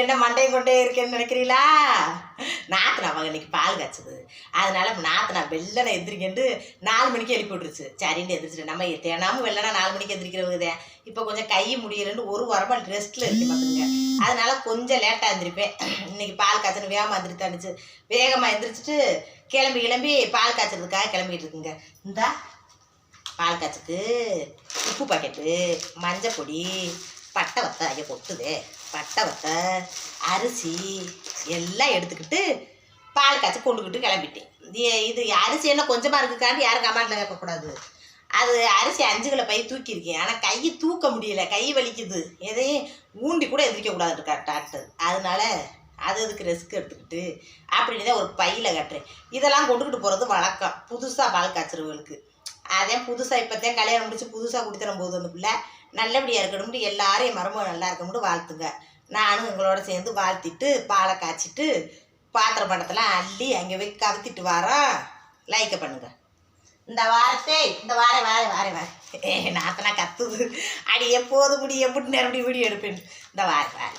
என்ன மண்டையை கொண்டே இருக்கேன்னு நினைக்கிறீங்களா? நாத்தனா அவங்க இன்னைக்கு பால் காய்ச்சது. அதனால நாத்தனா வெள்ளனை எந்திரிக்கிட்டு நாலு மணிக்கு எழுப்பி விட்டுருச்சு. சரின்னு எந்திரிச்சிட்டு நம்ம தேனாமல் வெள்ளனா நாலு மணிக்கு எந்திரிக்கிறவங்க தான் இப்போ கொஞ்சம் கை முடியலன்னு ஒரு வாரமாக ரெஸ்ட்டில் இருக்கு பார்த்துங்க அதனால கொஞ்சம் லேட்டாக எந்திரிப்பேன். இன்னைக்கு பால் காய்ச்சணும் வேகமாக எந்திரித்தானுச்சு வேகமாக எந்திரிச்சிட்டு கிளம்பி கிளம்பி பால் காய்ச்சறதுக்காக கிளம்பிட்டு இருக்குங்க. இந்தா பால் காய்ச்சக்கு உப்பு பாக்கெட்டு மஞ்சள் பொடி பட்டை வத்தை ஐயோ கொட்டுதே. பட்டை வத்தை அரிசி எல்லாம் எடுத்துக்கிட்டு பால் காய்ச்சி கொண்டுக்கிட்டு கிளம்பிட்டேன். இது- அரிசி என்ன கொஞ்சமாக இருக்குக்காண்டி யாரும் கமாண்டில் கேட்கக்கூடாது. அது அரிசி அஞ்சு கிலோ பை தூக்கியிருக்கேன். ஆனால் கையை தூக்க முடியல. கை வலிக்குது. எதையும் ஊண்டி கூட எந்திரிக்க டாக்டர். அதனால அது அதுக்கு ரிஸ்க் எடுத்துக்கிட்டு அப்படின்னு தான் ஒரு பையில் கட்டுறேன். இதெல்லாம் கொண்டுக்கிட்டு போகிறது வழக்கம். புதுசாக பால் காய்ச்சறவங்களுக்கு. அதே புதுசாக இப்போத்தான் கல்யாணம் முடிச்சு புதுசாக குடித்தரும் போது அந்த பிள்ளை நல்லபடியாக இருக்கணும்னு எல்லாரையும் மரமும் மருமக நல்லா இருக்கணும்னு வாழ்த்துங்க. நானும் எங்களோட சேர்ந்து வாழ்த்திட்டு பாலை காய்ச்சிட்டு பாத்திரம் பண்டத்தெல்லாம் அள்ளி அங்கே போய் கவுத்திட்டு வாரோம் லைக்கை பண்ணுங்க. இந்த வாரத்தே இந்த வாரம் வார வார வார. ஏ நாத்தனா கத்துது. அடி எப்போது முடி எப்படி நேரம் வீடியோ எடுப்பேன். இந்த வார வார.